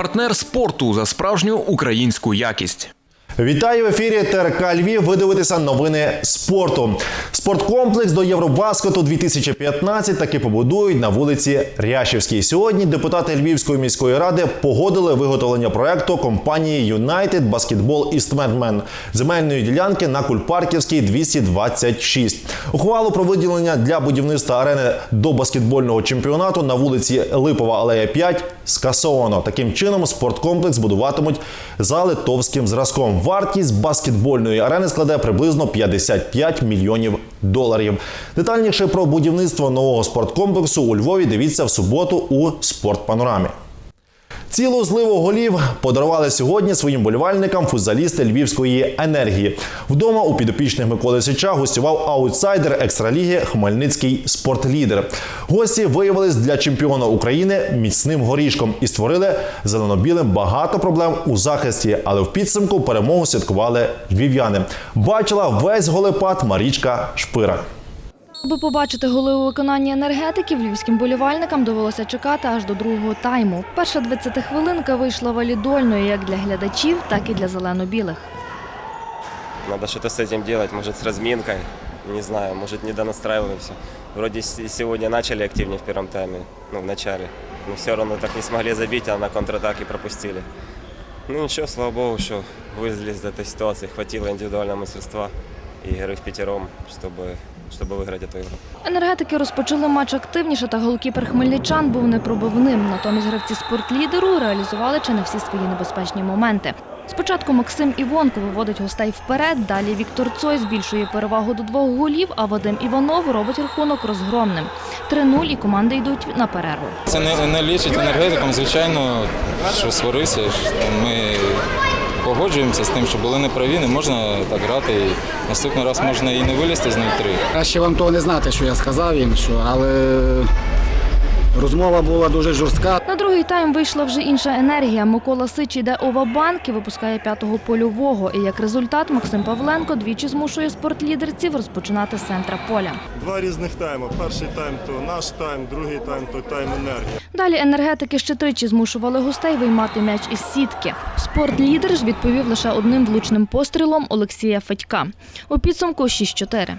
Партнер спорту за справжню українську якість. Вітаю в ефірі ТРК Львів. Ви дивитеся новини спорту. Спорткомплекс до Євробаскету 2015 таки побудують на вулиці Рящівській. Сьогодні депутати Львівської міської ради погодили виготовлення проекту компанії United Basketball Eastman земельної ділянки на Кульпарківській 226. Ухвалу про виділення для будівництва арени до баскетбольного чемпіонату на вулиці Липова Алея 5 скасовано. Таким чином спорткомплекс будуватимуть за литовським зразком. Вартість баскетбольної арени складе приблизно 55 мільйонів доларів. Детальніше про будівництво нового спорткомплексу у Львові дивіться в суботу у спортпанорамі. Цілу зливу голів подарували сьогодні своїм болівальникам футзалісти львівської енергії. Вдома у підопічних Миколи Сича гостював аутсайдер екстраліги Хмельницький спортлідер. Гості виявились для чемпіона України міцним горішком і створили зелено-білим багато проблем у захисті, але в підсумку перемогу святкували львів'яни. Бачила весь голепад Марічка Шпира. Аби побачити голи у виконанні енергетиків, львівським болівальникам довелося чекати аж до другого тайму. Перша 20-хвилинка вийшла валідольною як для глядачів, так і для зелено-білих. Надо что-то с этим делать, может с разминкой, не знаю, может не донастраиваемся. Вроде с- сегодня начали активнее в первом тайме, ну в начале, но все равно так не смогли забить, а на контратаке пропустили. Ну ничего, слава богу, что вылезли из этой ситуации, хватило индивидуального мастерства и игры в пятером, чтобы, чтобы выиграть эту игру. Енергетики розпочали матч активніше, та голкіпер хмельничан був непробивним. Натомість гравці спортлідеру реалізували чи не всі свої небезпечні моменти. Спочатку Максим Івонко виводить гостей вперед, далі Віктор Цой збільшує перевагу до двох голів, а Вадим Іванов робить рахунок розгромним. 3-0 і команди йдуть на перерву. Це не, не лічить енергетикам, звичайно, що сварився. що Ми погоджуємося з тим, що були неправі, не можна так грати. І наступний раз можна і не вилізти з 0-3. Краще вам того не знати, що я сказав їм, що, але розмова була дуже жорстка. На другий тайм вийшла вже інша енергія. Микола Сич іде овабанк і випускає п'ятого польового. І як результат Максим Павленко двічі змушує спортлідерців розпочинати з центра поля. Два різних тайми. Перший тайм то наш тайм, другий тайм то тайм енергії. Далі енергетики ще тричі змушували гостей виймати м'яч із сітки. Спортлідер ж відповів лише одним влучним пострілом Олексія Федька. У підсумку 6-4.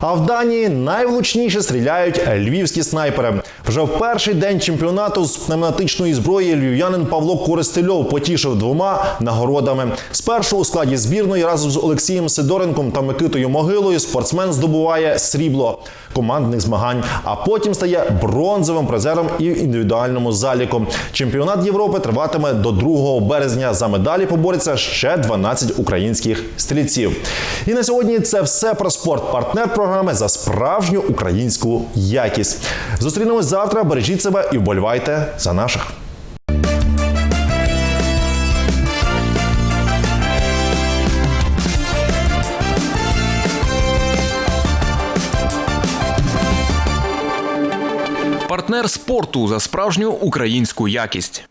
А в Данії найвлучніше стріляють львівські снайпери. Вже в перший день чемпіонату з пневматичної зброї львів'янин Павло Користельов потішив двома нагородами. Спершу у складі збірної разом з Олексієм Сидоренком та Микитою Могилою спортсмен здобуває срібло командних змагань, а потім стає бронзовим призером і в індивідуальному заліку. Чемпіонат Європи триватиме до 2 березня. За медалі побореться ще 12 українських стрільців. І на сьогодні це все про спорт. Партнер програми за справжню українську якість. Зустрінемось завтра. Бережіть себе і вболівайте за наших. Партнер спорту за справжню українську якість.